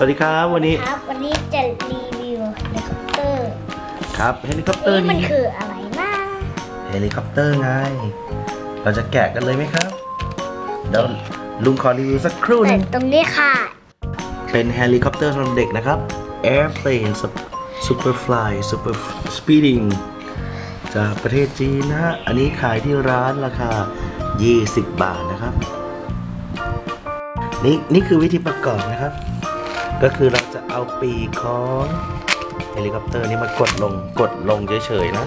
สวัสดีครับวันนี้ครับ วันนี้จะรีวิวเฮลิคอปเตอร์ครับเฮลิคอปเตอร์นี่มันนี้คืออะไรนะเฮลิคอปเตอร์ไง เราจะแกะกันเลยไหมครับเดี๋ยวลุงขอรีวิวสักครู่หแต่นึงตรงนี้ค่ะ เป็นเฮลิคอปเตอร์สำหรับเด็กนะครับ Airplane Superfly Super Speeding จากประเทศจีนนะฮะอันนี้ขายที่ร้านราคา 20 บาทนะครับ นี่นี่คือวิธีประกอบนะครับ ก็คือเราจะเอาปีกของเฮลิคอปเตอร์นี้มากดลงกดลงเฉยๆนะ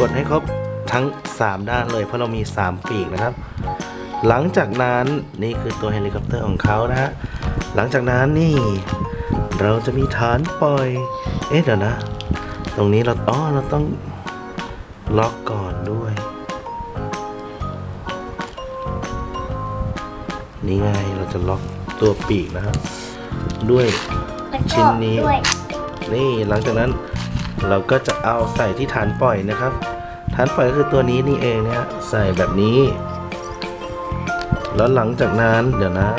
กดให้ครบทั้ง 3 ด้านเลยเพราะเรามี 3 ปีกนะครับ หลังจากนั้นนี่คือตัวเฮลิคอปเตอร์ของเขานะฮะหลังจากนั้นนี่ เราจะมีฐานปล่อย เอ๊ะเดี๋ยวนะ ตรงนี้เราอ๋อเราต้องล็อกก่อนด้วย นี่ไงเราจะล็อก ตัวปีกนะครับด้วยมันชิ้นนี้ด้วยนี่หลังจากนั้นเราก็จะเอาใส่ที่ฐานปล่อยนะครับ ฐานปล่อยก็คือตัวนี้นี่เองนะฮะใส่แบบนี้ แล้วหลังจากนั้นเดี๋ยวนะ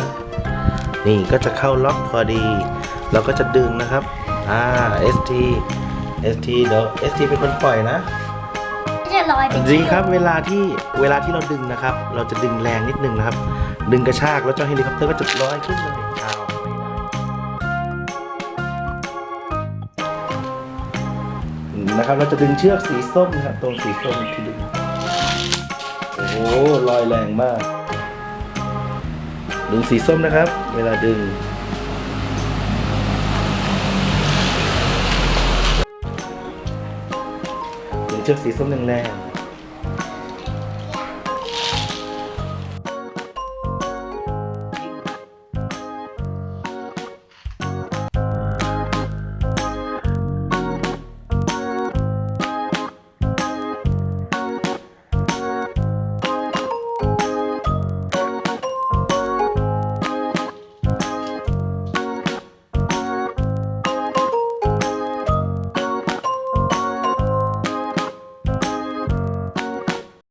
นี่ก็จะเข้าล็อกพอดี เราก็จะดึงนะครับอ่า ST ST เดี๋ยว ST เป็นคนปล่อยนะจะลอยไปจริงครับเวลาที่เวลาที่เราดึงนะครับ เราจะดึงแรงนิดนึงนะครับ ดึงกระชากแล้วเจ้าเฮลิคอปเตอร์ก็จะลอยขึ้นเลยอ้าวนะครับเราจะดึงเชือกสีส้มนะครับตรงสีส้มที่ดึงโอ้โหลอยแรงมาก ดึงสีส้มนะครับ เวลาดึงดึงเชือกสีส้มแรงๆ